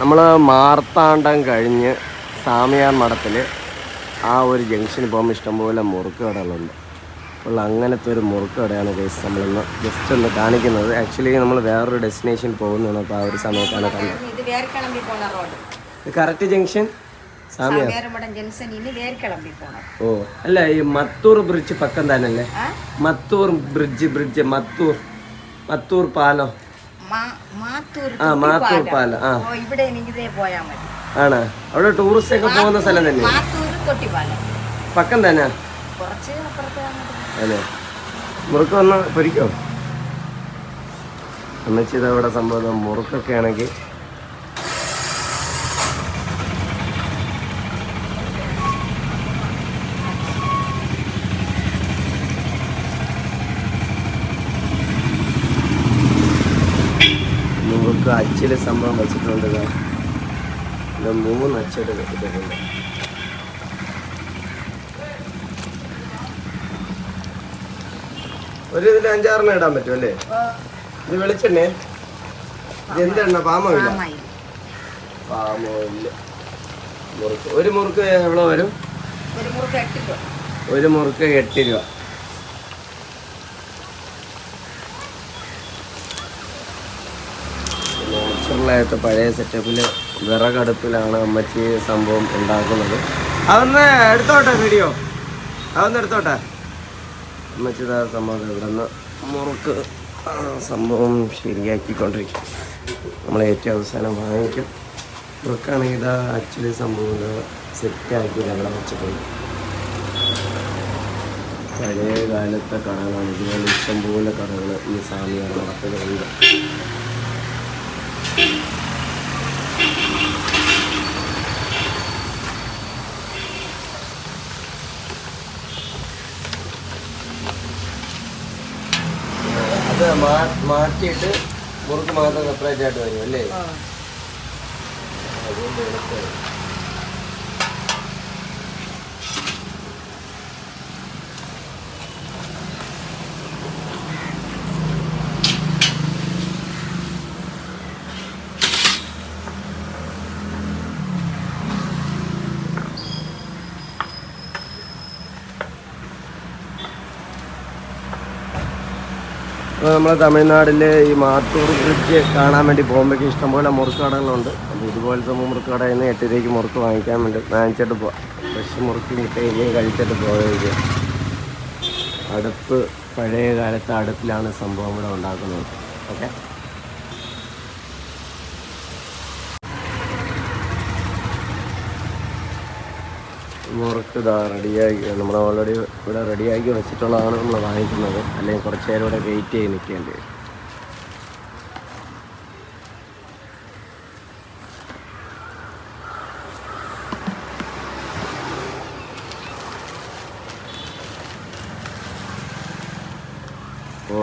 നമ്മൾ മാർത്താണ്ഡം കഴിഞ്ഞ് സാമിയാർ മഠത്തിൽ ആ ഒരു ജംഗ്ഷനിൽ പോകുമ്പോൾ ഇഷ്ടംപോലെ മുറുക്ക് കടകളുണ്ട്. അപ്പോൾ അങ്ങനത്തെ ഒരു മുറുക്ക് കടയാണ് കേസ് നമ്മളിന്ന് ജസ്റ്റ് ഒന്ന് കാണിക്കുന്നത്. ആക്ച്വലി നമ്മൾ വേറൊരു ഡെസ്റ്റിനേഷൻ പോകുന്നതാണ് അപ്പോൾ ആ ഒരു സമയത്താണ് കണ്ടത്. കറക്റ്റ് ജംഗ്ഷൻ ഓ അല്ല ഈ മത്തൂർ ബ്രിഡ്ജ് പക്കം തന്നെ അല്ലേ മത്തൂർ ബ്രിഡ്ജ് ബ്രിഡ്ജ് മത്തൂർ മത്തൂർ പാലം. മാത്തൂർ ആ മാത്തൂർ തൊട്ടിപ്പാലം. ആ. ഇവിടെ എനിക്ക് ഇതേ പോയാൽ മതി. ആണ്. അവിടെ ടൂറിസ്റ്റ് ഒക്കെ പോകുന്ന സ്ഥലം തന്നെ. മാത്തൂർ തൊട്ടിപ്പാലം പക്കം തന്നെ? കുറച്ച് അതെ. മുറുക്ക് വന്ന് പൊരിക്കോ? എന്നുവെച്ച് ഇതവിടെ സംഭവം. മുറുക്കൊക്കെ ആണെങ്കിൽ നമുക്ക് അച്ചിൽ സംഭവം വെച്ചിട്ടുണ്ട് ഇത്. മൂന്ന് അച്ചടി വെച്ചിട്ടുണ്ട്. ഒരു ഇതിൽ അഞ്ചാറെണ്ണം ഇടാൻ പറ്റും അല്ലേ? ഇത് വെളിച്ചെണ്ണേ? ഇത് എന്തെണ്ണ? പാമോയില്ല പാമോയില്ല മുറുക്ക്. ഒരു മുറുക്ക് എവിടെ വരും? ഒരു മുറുക്ക് എട്ട് രൂപ. നാച്ചുറലായിട്ട് പഴയ സെറ്റപ്പിൽ വിറകടുപ്പിലാണ് അമ്മച്ചി സംഭവം ഉണ്ടാക്കുന്നത്. അതൊന്ന് എടുത്തോട്ടെ വീഡിയോ അതൊന്ന് എടുത്തോട്ടെ? അമ്മച്ചി ഇതാ സംഭവം ഇവിടെ നിന്ന് മുറുക്ക് സംഭവം ശരിയാക്കിക്കൊണ്ടിരിക്കും. നമ്മൾ ഏറ്റവും അവസാനം വാങ്ങിക്കും. മുറുക്കാണെങ്കിൽ ഇതാ ആക്ച്വലി സംഭവം സെറ്റാക്കി അവിടെ വെച്ചിട്ടുണ്ട്. പഴയ കാലത്തെ കടകളാണ്. ഇതുപോലെ ഇഷ്ടംപോലെ കടകൾ ഈ സാമിയാർ നടത്തുന്നുണ്ട് അത് മാറ്റിയിട്ട് മുറുക്ക് മാത്രം സെപ്പറേറ്റ് ആയിട്ട് വരും അല്ലേ അതുകൊണ്ട് എളുപ്പമായി. അപ്പോൾ നമ്മൾ തമിഴ്നാട്ടിൽ ഈ മാത്തൂർ ബ്രിഡ്ജ് കാണാൻ വേണ്ടി പോകുമ്പോഴേക്ക് ഇഷ്ടംപോലെ മുറുക്ക് കടകളുണ്ട് അപ്പോൾ ഇതുപോലത്തെ മുറുക്ക് കടയിൽ നിന്ന് എട്ട് രൂപയ്ക്ക് മുറുക്ക് വാങ്ങിക്കാൻ വേണ്ടി വാങ്ങിച്ചിട്ട് പോവാം. ഫ്രഷ് മുറുക്ക് കിട്ടുകയും കഴിച്ചിട്ട് പോവുകയും. അടുപ്പ് പഴയ കാലത്തെ അടുപ്പിലാണ് സംഭവം ഇവിടെ ഉണ്ടാക്കുന്നത്. ഓക്കെ മുറുക്ക് ഇതാ റെഡിയാക്കി നമ്മൾ ഓൾറെഡി ഇവിടെ റെഡിയാക്കി വെച്ചിട്ടുള്ളതാണ് നമ്മൾ വാങ്ങിക്കുന്നത്. അല്ലെങ്കിൽ കുറച്ച് നേരം ഇവിടെ വെയിറ്റ് ചെയ്ത് നിൽക്കേണ്ടി വരും.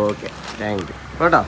ഓക്കെ താങ്ക് യു കേട്ടോ?